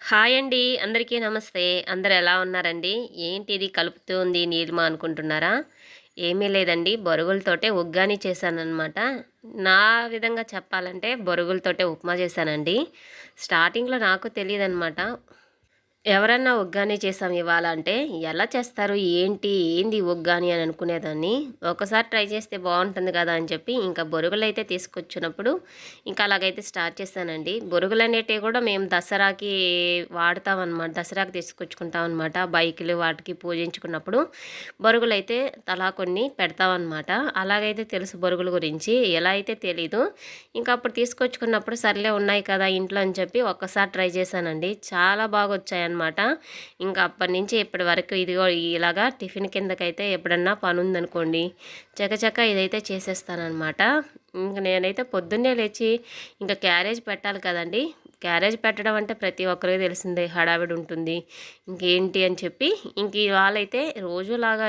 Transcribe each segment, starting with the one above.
Hi అండి. అందరికీ నమస్తే. అందరు ఎలా ఉన్నారండి? ఏంటి ఇది కలుపుతూ ఉంది నీలిమా అనుకుంటున్నారా? ఏమీ లేదండి. బొరుగులతోటే ఉగ్గాని చేశానన్నమాట. నా విధంగా చెప్పాలంటే బొరుగులతోటే ఉప్మా చేశానండి. స్టార్టింగ్లో నాకు తెలియదు ఎవరన్నా ఒగ్గాని చేసాం ఇవాళ అంటే ఎలా చేస్తారు? ఏంటి? ఏంది ఒగ్గాని అని అనుకునేదాన్ని. ఒకసారి ట్రై చేస్తే బాగుంటుంది కదా అని చెప్పి ఇంకా బొరుగులు అయితే తీసుకొచ్చినప్పుడు ఇంకా అలాగైతే స్టార్ట్ చేశానండి. బొరుగులు అనేటివి కూడా మేము దసరాకి వాడతామన్నమాట. దసరాకి తీసుకొచ్చుకుంటాం అనమాట బైకులు వాటికి పూజించుకున్నప్పుడు బొరుగులు అయితే తలా కొన్ని పెడతామన్నమాట. అలాగైతే తెలుసు బొరుగుల గురించి. ఎలా అయితే తెలీదు. ఇంకా అప్పుడు తీసుకొచ్చుకున్నప్పుడు సర్లే ఉన్నాయి కదా ఇంట్లో అని చెప్పి ఒక్కసారి ట్రై చేశానండి. చాలా బాగా వచ్చాయి అనమాట ఇంకా అప్పటి నుంచి ఇప్పటి వరకు ఇదిగో ఇలాగా టిఫిన్ కిందకైతే ఎప్పుడన్నా పని ఉందనుకోండి చకచక ఇదైతే చేసేస్తానమాట ఇంకా నేనైతే పొద్దున్నే లేచి ఇంకా క్యారేజ్ పెట్టాలి కదండి క్యారేజ్ పెట్టడం అంటే ప్రతి ఒక్కరికి తెలిసిందే హడావిడి ఉంటుంది. ఇంకేంటి అని చెప్పి ఇంక ఇవాళైతే రోజులాగా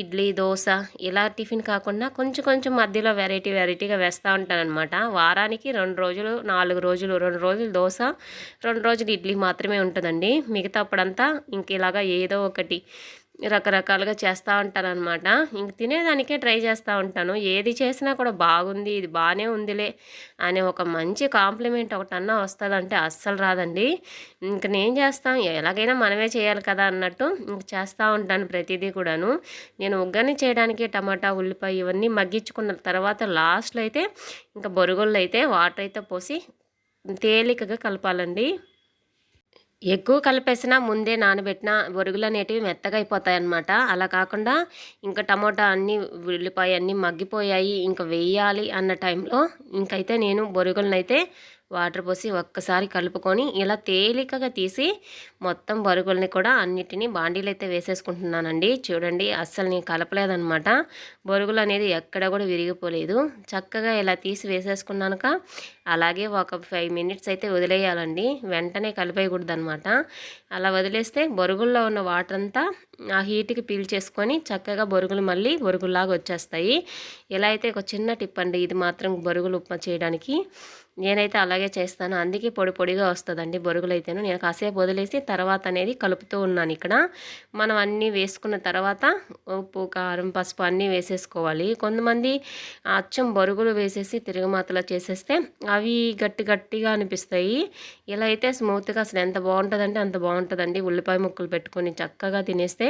ఇడ్లీ దోశ ఇలా టిఫిన్ కాకుండా కొంచెం కొంచెం మధ్యలో వెరైటీ వెరైటీగా వేస్తూ ఉంటానన్నమాట. వారానికి రెండు రోజులు నాలుగు రోజులు రెండు రోజులు దోశ రెండు రోజులు ఇడ్లీ మాత్రమే ఉంటుందండి. మిగతా అప్పుడంతా ఇంక ఇలాగా ఏదో ఒకటి రకరకాలుగా చేస్తూ ఉంటాను అనమాట ఇంక తినేదానికే ట్రై చేస్తూ ఉంటాను. ఏది చేసినా కూడా బాగుంది ఇది బాగానే ఉందిలే అనే ఒక మంచి కాంప్లిమెంట్ ఒకటన్నా వస్తుందంటే అస్సలు రాదండి. ఇంక నేను చేస్తాను ఎలాగైనా మనమే చేయాలి కదా అన్నట్టు ఇంక చేస్తూ ఉంటాను ప్రతిదీ కూడాను. నేను ఉగ్గని చేయడానికి టమాటా ఉల్లిపాయ ఇవన్నీ మగ్గించుకున్న తర్వాత లాస్ట్లో అయితే ఇంకా బొరుగుల్లో అయితే వాటర్ అయితే పోసి తేలికగా కలపాలండి. ఎక్కువ కలిపేసినా ముందే నానబెట్టిన బొరుగులు అనేటివి మెత్తగా అయిపోతాయి అన్నమాట అలా కాకుండా ఇంకా టమోటా అన్నీ ఉల్లిపాయ అన్నీ మగ్గిపోయాయి ఇంకా వేయాలి అన్న టైంలో ఇంకైతే నేను బొరుగులనైతే వాటర్ పోసి ఒక్కసారి కలుపుకొని ఇలా తేలికగా తీసి మొత్తం బరుగుల్ని కూడా అన్నిటినీ బాండీలు అయితే వేసేసుకుంటున్నానండి. చూడండి అస్సలు నేను కలపలేదనమాట బొరుగులు అనేది ఎక్కడ కూడా విరిగిపోలేదు. చక్కగా ఇలా తీసి వేసేసుకున్నాక అలాగే ఒక ఫైవ్ మినిట్స్ అయితే వదిలేయాలండి. వెంటనే కలిపేయకూడదు అనమాట అలా వదిలేస్తే బొరుగుల్లో ఉన్న వాటర్ అంతా ఆ హీట్కి పీల్చేసుకొని చక్కగా బొరుగులు మళ్ళీ బొరుగుల్లాగా వచ్చేస్తాయి. ఇలా అయితే ఒక చిన్న టిప్ అండి ఇది మాత్రం బొరుగులు ఉప్మా చేయడానికి. నేనైతే అలాగే చేస్తాను. అందుకే పొడి పొడిగా వస్తుందండి బొరుగులైతేను. నేను కాసేపు వదిలేసి తర్వాత అనేది కలుపుతూ ఉన్నాను ఇక్కడ. మనం అన్నీ వేసుకున్న తర్వాత ఉప్పు కారం పసుపు అన్నీ వేసేసుకోవాలి. కొంతమంది అచ్చం బొరుగులు వేసేసి తిరుగుమాతలో చేసేస్తే అవి గట్టి గట్టిగా అనిపిస్తాయి. ఇలా అయితే స్మూత్గా అసలు ఎంత బాగుంటుందంటే అంత బాగుంటుందండి. ఉల్లిపాయ ముక్కలు పెట్టుకొని చక్కగా తినేస్తే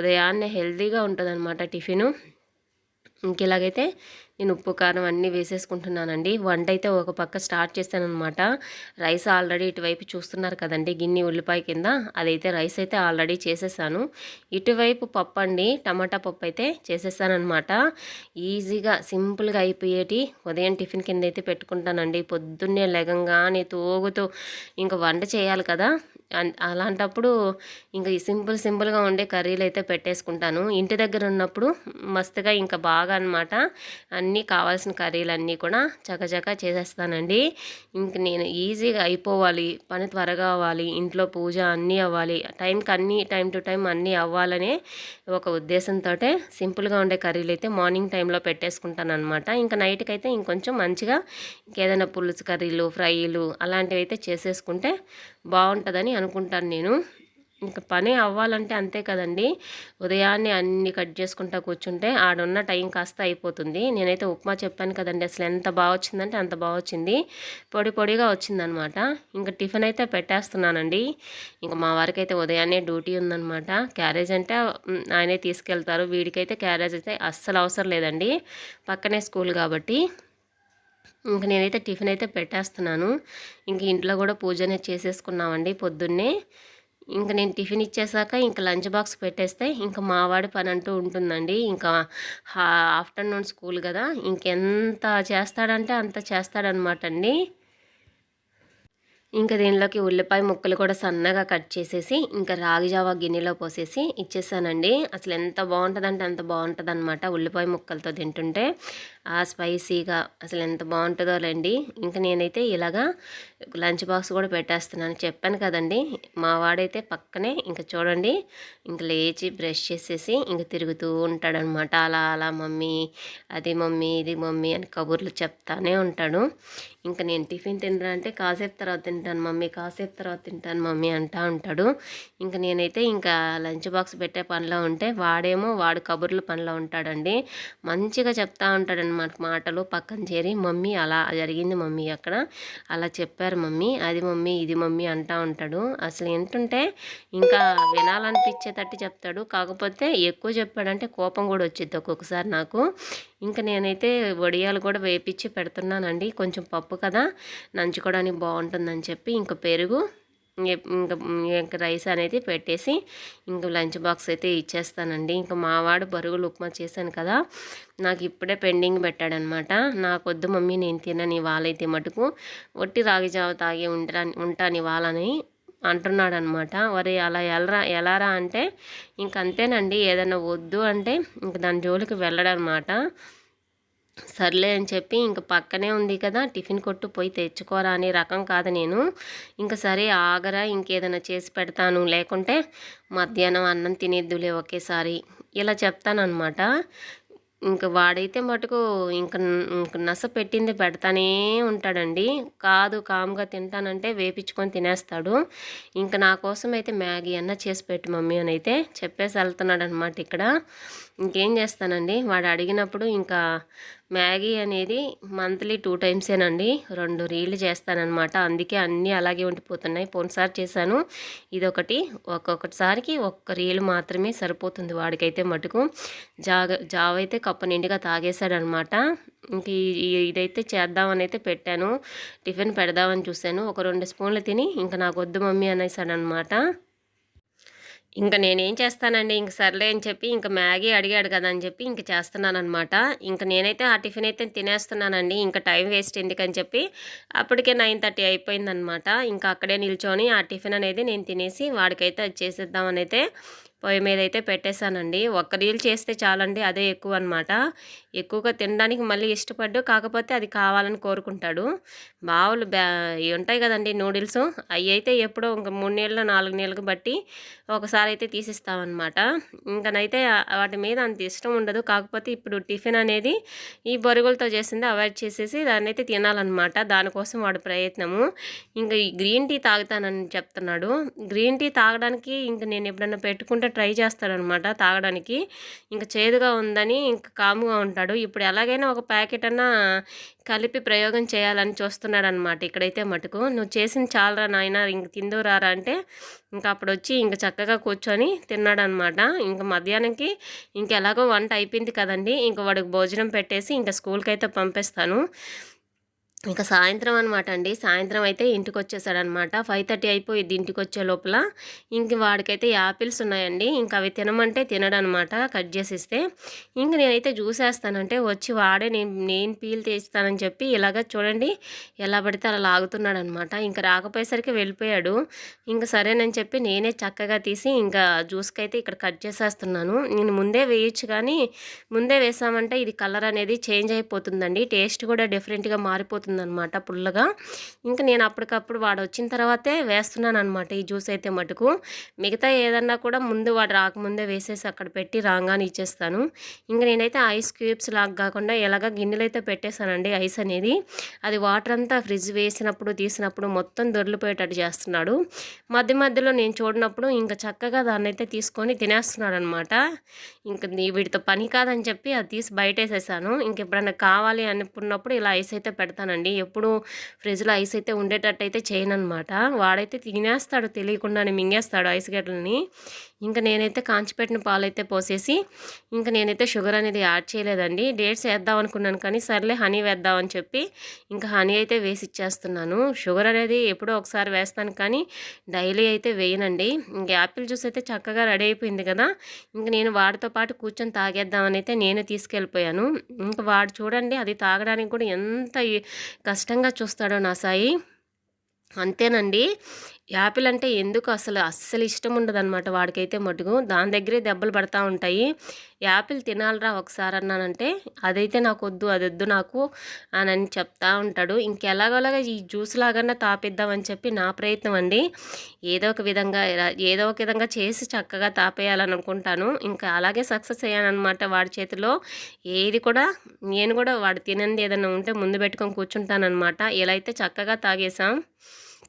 ఉదయాన్నే హెల్తీగా ఉంటుంది టిఫిను. ఇంకెలాగైతే నేను ఉప్పు కారం అన్నీ వేసేసుకుంటున్నానండి. వంట అయితే ఒక పక్క స్టార్ట్ చేశానమాట రైస్ ఆల్రెడీ ఇటువైపు చూస్తున్నారు కదండి గిన్నె ఉల్లిపాయ కింద. అదైతే రైస్ అయితే ఆల్రెడీ చేసేసాను. ఇటువైపు పప్పు అండి టమాటా పప్పు అయితే చేసేసానమాట ఈజీగా సింపుల్గా అయిపోయేటి ఉదయం టిఫిన్ కింద అయితే పెట్టుకుంటానండి. పొద్దున్నే లెగంగానే తోగుతూ ఇంకా వంట చేయాలి కదా. అలాంటప్పుడు ఇంకా సింపుల్ సింపుల్గా ఉండే కర్రీలు అయితే పెట్టేసుకుంటాను. ఇంటి దగ్గర ఉన్నప్పుడు మస్తుగా ఇంకా బాగా అనమాట అన్నీ కావాల్సిన కర్రీలు అన్నీ కూడా చకచక చేసేస్తానండి. ఇంక నేను ఈజీగా అయిపోవాలి పని త్వరగా అవ్వాలి ఇంట్లో పూజ అన్నీ అవ్వాలి టైంకి అన్నీ టైం టు టైం అన్నీ అవ్వాలనే ఒక ఉద్దేశంతో సింపుల్గా ఉండే కర్రీలు అయితే మార్నింగ్ టైంలో పెట్టేసుకుంటాను అనమాట ఇంకా నైట్కి అయితే ఇంకొంచెం మంచిగా ఇంకేదైనా పులుసు కర్రీలు ఫ్రైలు అలాంటివి అయితే చేసేసుకుంటే బాగుంటుందని అనుకుంటాను నేను. ఇంకా పని అవ్వాలంటే అంతే కదండి. ఉదయాన్నే అన్ని కట్ చేసుకుంటా కూర్చుంటే ఆడున్న టైం కాస్త అయిపోతుంది. నేనైతే ఉప్మా చెప్పాను కదండి అసలు ఎంత బాగా వచ్చిందంటే అంత బాగా వచ్చింది. పొడి పొడిగా వచ్చిందనమాట. ఇంకా టిఫిన్ అయితే పెట్టేస్తున్నానండి. ఇంకా మా వారికి అయితే ఉదయాన్నే డ్యూటీ ఉందనమాట. క్యారేజ్ అంటే ఆయనే తీసుకెళ్తారు. వీడికైతే క్యారేజ్ అయితే అస్సలు అవసరం లేదండి. పక్కనే స్కూల్ కాబట్టి. ఇంక నేనైతే టిఫిన్ అయితే పెట్టేస్తున్నాను. ఇంక ఇంట్లో కూడా పూజ అనేది చేసేసుకున్నామండి పొద్దున్నే. ఇంక నేను టిఫిన్ ఇచ్చేసాక ఇంకా లంచ్ బాక్స్ పెట్టేస్తే ఇంకా మావాడి పని అంటూ ఉంటుందండి. ఇంకా ఆఫ్టర్నూన్ స్కూల్ కదా ఇంకెంత చేస్తాడంటే అంత చేస్తాడనమాట అండి ఇంకా దీనిలోకి ఉల్లిపాయ ముక్కలు కూడా సన్నగా కట్ చేసేసి ఇంకా రాగి జావా గిన్నెలో పోసేసి ఇచ్చేసానండి. అసలు ఎంత బాగుంటుందంటే అంత బాగుంటుంది అనమాట ఉల్లిపాయ ముక్కలతో తింటుంటే. ఆ స్పైసీగా అసలు ఎంత బాగుంటుందో లేండి. ఇంకా నేనైతే ఇలాగా లంచ్ బాక్స్ కూడా పెట్టేస్తున్నాను. చెప్పాను కదండి మా వాడైతే పక్కనే ఇంకా చూడండి ఇంక లేచి బ్రష్ చేసేసి ఇంకా తిరుగుతూ ఉంటాడనమాట. అలా అలా మమ్మీ అది మమ్మీ ఇది మమ్మీ అని కబుర్లు చెప్తానే ఉంటాడు. ఇంకా నేను టిఫిన్ తినరా అంటే కాసేపు తర్వాత తింటాను మమ్మీ కాసేపు తర్వాత తింటాను మమ్మీ అంటా ఉంటాడు. ఇంకా నేనైతే ఇంకా లంచ్ బాక్స్ పెట్టే పనిలో ఉంటే వాడేమో వాడు కబుర్లు పనిలో ఉంటాడండి. మంచిగా చెప్తా ఉంటాడనమాట. మాటలు పక్కన చేరి మమ్మీ అలా జరిగింది మమ్మీ అక్కడ. అలా చెప్పారు మమ్మీ. అది మమ్మీ ఇది మమ్మీ అంటా ఉంటాడు. అసలు ఏంటంటే ఇంకా వినాలనిపించేటట్టు చెప్తాడు. కాకపోతే ఎక్కువ చెప్పాడంటే కోపం కూడా వచ్చింది ఒక్కొక్కసారి నాకు. ఇంకా నేనైతే వడియాలు కూడా వేపించి పెడుతున్నానండి. కొంచెం పప్పు కదా నంచుకోవడానికి బాగుంటుందని చెప్పి ఇంకా పెరుగు ఇంకా ఇంకా రైస్ అనేది పెట్టేసి ఇంకా లంచ్ బాక్స్ అయితే ఇచ్చేస్తానండి. ఇంకా మావాడు బరుగులు ఉప్మా చేశాను కదా నాకు ఇప్పుడే పెండింగ్ పెట్టాడనమాట. నాకు వద్దు మమ్మీ నేను తినని వాళ్ళైతే మటుకు. ఒట్టి రాగి జావ తాగి ఉంటా ఉంటాను వాళ్ళని అంటున్నాడు అనమాట మరి అలా ఎలరా ఎలారా అంటే ఇంక అంతేనండి. ఏదైనా వద్దు అంటే ఇంక దాని జోలికి వెళ్ళడనమాట. సర్లే అని చెప్పి ఇంక పక్కనే ఉంది కదా టిఫిన్ కొట్టు పోయి తెచ్చుకోరా అనే రకం కాదు నేను. ఇంకా సరే ఆగరా ఇంకేదైనా చేసి పెడతాను. లేకుంటే మధ్యాహ్నం అన్నం తినేద్దులే ఒకేసారి. ఇలా చెప్తానమాట ఇంక వాడైతే మటుకు ఇంక ఇంక నస పెట్టింది పెడతానే ఉంటాడండి. కాదు కామ్గా తింటానంటే వేపించుకొని తినేస్తాడు. ఇంకా నా కోసం అయితే మ్యాగీ అన్న చేసి పెట్టి మమ్మీ అని అయితే చెప్పేసి వెళ్తున్నాడు అనమాట ఇక్కడ. ఇంకేం చేస్తానండి? వాడు అడిగినప్పుడు ఇంకా మ్యాగీ అనేది మంత్లీ టూ టైమ్సేనండి రెండు రీళ్ళు చేస్తానన్నమాట. అందుకే అన్నీ అలాగే ఉండిపోతున్నాయి. పోయినసారి చేశాను. ఇదొకటి. ఒక్కొక్కసారికి ఒక్క రీలు మాత్రమే సరిపోతుంది వాడికైతే మటుకు. జాగ జావ అయితే కప్ప నిండుగా తాగేశాడనమాట ఇంక ఇదైతే చేద్దామని అయితే పెట్టాను. టిఫిన్ పెడదామని చూశాను. ఒక రెండు స్పూన్లు తిని ఇంకా నాకు వద్దు మమ్మీ అనేసాడనమాట ఇంకా నేనేం చేస్తానండి ఇంక సర్లే అని చెప్పి ఇంకా మ్యాగీ అడిగాడు కదా అని చెప్పి ఇంక చేస్తున్నానమాట ఇంకా నేనైతే ఆ టిఫిన్ అయితే తినేస్తున్నానండి ఇంకా టైం వేస్ట్ ఎందుకని చెప్పి అప్పటికే నైన్ థర్టీ అయిపోయిందనమాట ఇంకా అక్కడే నిల్చొని ఆ టిఫిన్ అనేది నేను తినేసి వాడికైతే అది చేసేద్దామని అయితే పొయ్యి మీద అయితే పెట్టేశానండి. ఒక్క రీల్ చేస్తే చాలండి అదే ఎక్కువ అనమాట ఎక్కువగా తినడానికి మళ్ళీ ఇష్టపడ్డు కాకపోతే అది కావాలని కోరుకుంటాడు. బావులు బ్యా ఉంటాయి కదండి నూడిల్స్. అవి అయితే ఎప్పుడో ఇంక మూడు నెలలు నాలుగు నెలలకు బట్టి ఒకసారి అయితే తీసిస్తామన్నమాట. ఇంకనైతే వాటి మీద అంత ఇష్టం ఉండదు. కాకపోతే ఇప్పుడు టిఫిన్ అనేది ఈ బొరుగులతో చేసింది అవాయిడ్ చేసేసి దాన్ని అయితే తినాలన్నమాట. దానికోసం వాడు ప్రయత్నము. ఇంకా ఈ గ్రీన్ టీ తాగుతానని చెప్తున్నాడు. గ్రీన్ టీ తాగడానికి ఇంక నేను ఎప్పుడన్నా పెట్టుకుంటే ట్రై చేస్తాడనమాట తాగడానికి. ఇంకా చేదుగా ఉందని ఇంకా కాముగా ఉంటాడు. ఇప్పుడు ఎలాగైనా ఒక ప్యాకెట్ అన్నా కలిపి ప్రయోగం చేయాలని చూస్తున్నాడు అనమాట ఇక్కడైతే మటుకు. నువ్వు చేసింది చాలరా నాయన ఇంక తిందురారా అంటే ఇంకా అప్పుడు వచ్చి ఇంక చక్కగా కూర్చొని తిన్నాడనమాట. ఇంక మధ్యాహ్నంకి ఇంకెలాగో వంట అయిపోయింది కదండి. ఇంక వాడికి భోజనం పెట్టేసి ఇంకా స్కూల్కి అయితే పంపిస్తాను. ఇంకా సాయంత్రం అనమాట అండి. సాయంత్రం అయితే ఇంటికి వచ్చేసాడనమాట ఫైవ్ థర్టీ అయిపోయింది ఇంటికి వచ్చే లోపల. ఇంక వాడికైతే యాపిల్స్ ఉన్నాయండి. ఇంకా అవి తినమంటే తినడనమాట కట్ చేసిస్తే. ఇంక నేనైతే చూసేస్తానంటే వచ్చి వాడే నేను నేను పీల్ తీస్తానని చెప్పి ఇలాగ చూడండి ఎలా పడితే అలా లాగుతున్నాడు అనమాట ఇంకా రాకపోయేసరికి వెళ్ళిపోయాడు. ఇంకా సరేనని చెప్పి నేనే చక్కగా తీసి ఇంకా జ్యూస్కి అయితే ఇక్కడ కట్ చేసేస్తున్నాను. నేను ముందే వేయచ్చు కానీ ముందే వేసామంటే ఇది కలర్ అనేది చేంజ్ అయిపోతుందండి. టేస్ట్ కూడా డిఫరెంట్గా మారిపోతుంది. అనమాట పుల్లగా. ఇంకా నేను అప్పటికప్పుడు వాడు వచ్చిన తర్వాతే వేస్తున్నాను అనమాట ఈ జ్యూస్ అయితే మటుకు. మిగతా ఏదన్నా కూడా ముందు వాడు రాకముందే వేసేసి అక్కడ పెట్టి రాగానే ఇచ్చేస్తాను. ఇంకా నేనైతే ఐస్ క్యూబ్స్ లాగా కాకుండా ఎలాగ గిన్నెలు అయితే పెట్టేశానండి ఐస్ అనేది. అది వాటర్ అంతా ఫ్రిడ్జ్ వేసినప్పుడు తీసినప్పుడు మొత్తం దొరికిపోయేటట్టు చేస్తున్నాడు. మధ్య మధ్యలో నేను చూడనప్పుడు ఇంకా చక్కగా దాన్ని అయితే తీసుకొని తినేస్తున్నాడు అనమాట ఇంకా వీటితో పని కాదని చెప్పి అది తీసి బయట వేసేసాను ఇంక ఎప్పుడన్నా కావాలి అనుకున్నప్పుడు ఇలా ఐస్ అయితే పెడతానండి. అండి. ఎప్పుడు ఫ్రిడ్జ్లో ఐస్ అయితే ఉండేటట్టు అయితే చేయనమాట వాడైతే తినేస్తాడు తెలియకుండానే మింగేస్తాడు ఐస్ గడ్డలని. ఇంకా నేనైతే కాంచిపెట్టిన పాలు అయితే పోసేసి ఇంకా నేనైతే షుగర్ అనేది యాడ్ చేయలేదండి. డేట్స్ వేద్దాం అనుకున్నాను కానీ సర్లే హనీ వేద్దామని చెప్పి ఇంకా హనీ అయితే వేసి ఇచ్చేస్తున్నాను. షుగర్ అనేది ఎప్పుడో ఒకసారి వేస్తాను కానీ డైలీ అయితే వేయనండి. ఇంక యాపిల్ జ్యూస్ అయితే చక్కగా రెడీ అయిపోయింది కదా. ఇంక నేను వాడితో పాటు కూర్చొని తాగేద్దామని అయితే నేను తీసుకెళ్ళిపోయాను. ఇంకా వాడు చూడండి అది తాగడానికి కూడా ఎంత కష్టంగా చూస్తాడో నా సాయి అంతేనండి. యాపిల్ అంటే ఎందుకు అసలు అస్సలు ఇష్టం ఉండదన్నమాట. వాడికైతే మటుకు దాని దగ్గరే దెబ్బలు పడతా ఉంటాయి. యాపిల్ తినాలిరా ఒకసారి అన్నానంటే అదైతే నాకు వద్దు అది వద్దు నాకు అని చెప్తా ఉంటాడు. ఇంకెలాగోలాగా ఈ జ్యూస్ లాగన్నా తాపిద్దామని చెప్పి నా ప్రయత్నం అండి. ఏదో ఒక విధంగా ఏదో ఒక విధంగా చేసి చక్కగా తాపేయాలని అనుకుంటాను ఇంకా అలాగే సక్సెస్ అయ్యానమాట వాడి చేతిలో. ఏది కూడా నేను కూడా వాడు తినంది ఏదైనా ఉంటే ముందు పెట్టుకొని కూర్చుంటానన్నమాట. ఇలా అయితే చక్కగా తాగేసాం